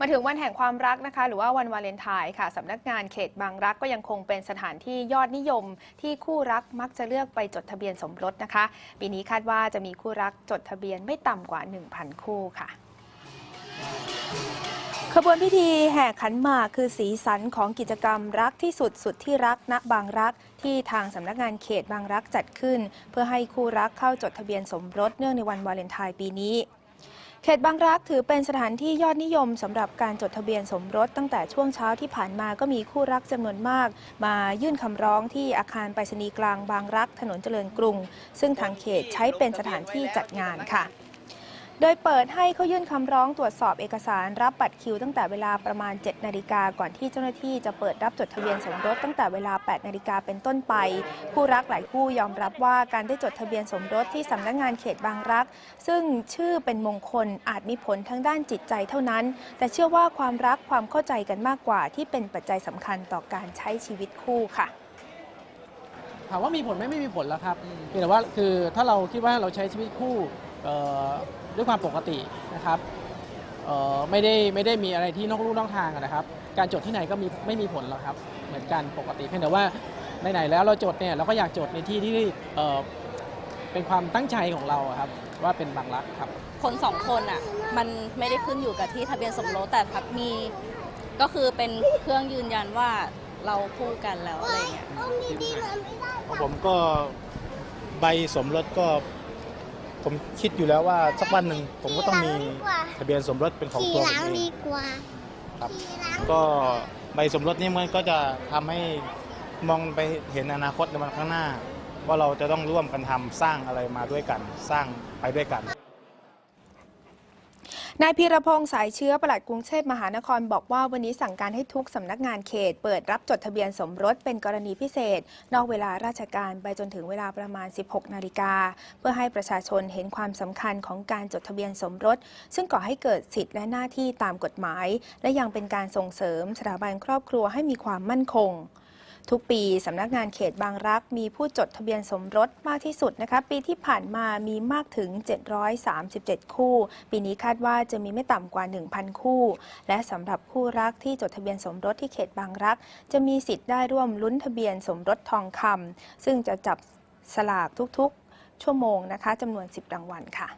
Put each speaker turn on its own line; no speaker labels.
มาถึงวันแห่งความรักนะคะ หรือว่าวันวาเลนไทน์ค่ะสำนักงานเขตบางรักก็ยังคงเป็นสถานที่ยอดนิยม ที่คู่รักมักจะเลือกไปจดทะเบียนสมรสนะคะ ปีนี้คาดว่าจะมีคู่รักจดทะเบียนไม่ต่ำกว่า 1,000 คู่ค่ะขบวนพิธีแห่ขันหมากคือสีสันของกิจกรรมรักที่สุดสุดที่รักณบางรักที่ทางสำนักงานเขตบางรักจัดขึ้น เพื่อให้คู่รักเข้าจดทะเบียนสมรสเนื่องในวันวาเลนไทน์ปีนี้ เขตบางรักถือเป็นสถานที่ยอดนิยมสำหรับการจดทะเบียนสมรสตั้งแต่ช่วงเช้าที่ผ่านมาก็มีคู่รักจำนวนมาก มายื่นคำร้องที่อาคารไปรษณีย์กลางบางรักถนนเจริญกรุง ซึ่งทางเขตใช้เป็นสถานที่จัดงานค่ะ โดยเปิดให้เขายื่นคำร้องตรวจสอบเอกสารรับบัตรคิวตั้งแต่เวลาประมาณ 7 นาฬิกาก่อนที่เจ้าหน้าที่จะเปิดรับจดทะเบียนสมรสตั้งแต่เวลา 8 นาฬิกาเป็นต้นไปคู่รักหลายคู่ยอมรับว่าการได้จดทะเบียนสมรสที่สำนักงานเขตบางรัก ซึ่งชื่อเป็นมงคลอาจมีผลทั้งด้านจิตใจเท่านั้น แต่เชื่อว่าความรักความเข้าใจกันมากกว่า ที่เป็นปัจจัยสำคัญต่อการใช้ชีวิตคู่ค่ะ
ถามว่ามีผลไหมไม่มีผลแล้วครับเพียงแต่ว่าคือถ้าเราคิดว่าเราใช้ชีวิตคู่ ด้วยความปกตินะครับเอ่อไม่ได้ไม่ได้มีอะไรที่นอกลู่นอกทางอะนะครับ การจดที่ไหนก็มีไม่มีผลหรอกครับ เหมือนกันปกติเพียงแต่ว่าไหนๆแล้วเราจดเนี่ยเราก็อยากจดในที่ที่เอ่อเป็นความตั้งใจของเราอะครับ ว่าเป็นบางรักครับ
คนสองคนอะมันไม่ได้ขึ้นอยู่กับที่ทะเบียนสมรสแต่พักมีก็คือเป็นเครื่องยืนยันว่าเราคู่กันแล้วอะไรเงี้ย
ของผมก็ใบสมรสก็ ผมคิดอยู่แล้วว่าสักวันหนึ่งผมก็ต้องมีทะเบียนสมรสเป็นของ
ขี่
ตัว
ห
ผ
ลัง
มเอ
ดี
ง
กว่า
ครับ
ขี่หลัง
ก็ใบสมรสนี่มันก็จะทำให้มองไปเห็นอนาคตในวันข้างหน้า ว่าเราจะต้องร่วมกันทำสร้างอะไรมาด้วยกัน สร้างไปด้วยกัน
นายพีรพงษ์สายเชื้อปลัดกรุงเทพมหานครบอกว่าวันนี้สั่งการให้ทุกสำนักงานเขต เปิดรับจดทะเบียนสมรสเป็นกรณีพิเศษ นอกเวลาราชการไปจนถึงเวลาประมาณ 16 นาฬิกา เพื่อให้ประชาชนเห็นความสำคัญของการจดทะเบียนสมรส ซึ่งก่อให้เกิดสิทธิและหน้าที่ตามกฎหมาย และยังเป็นการส่งเสริมสถาบันครอบครัวให้มีความมั่นคง ทุกปีสำนักงานเขตบางรัก มีผู้จดทะเบียนสมรสมากที่สุดนะคะปีที่ผ่านมามีมากถึง 737 คู่ ปีนี้คาดว่าจะมีไม่ต่ำกว่า 1,000 คู่ และสำหรับคู่รักที่จดทะเบียนสมรสที่เขตบางรัก จะมีสิทธิ์ได้ร่วมลุ้นทะเบียนสมรสทองคำซึ่งจะจับสลากทุกๆ ชั่วโมงนะคะจำนวน 10 รางวัลค่ะ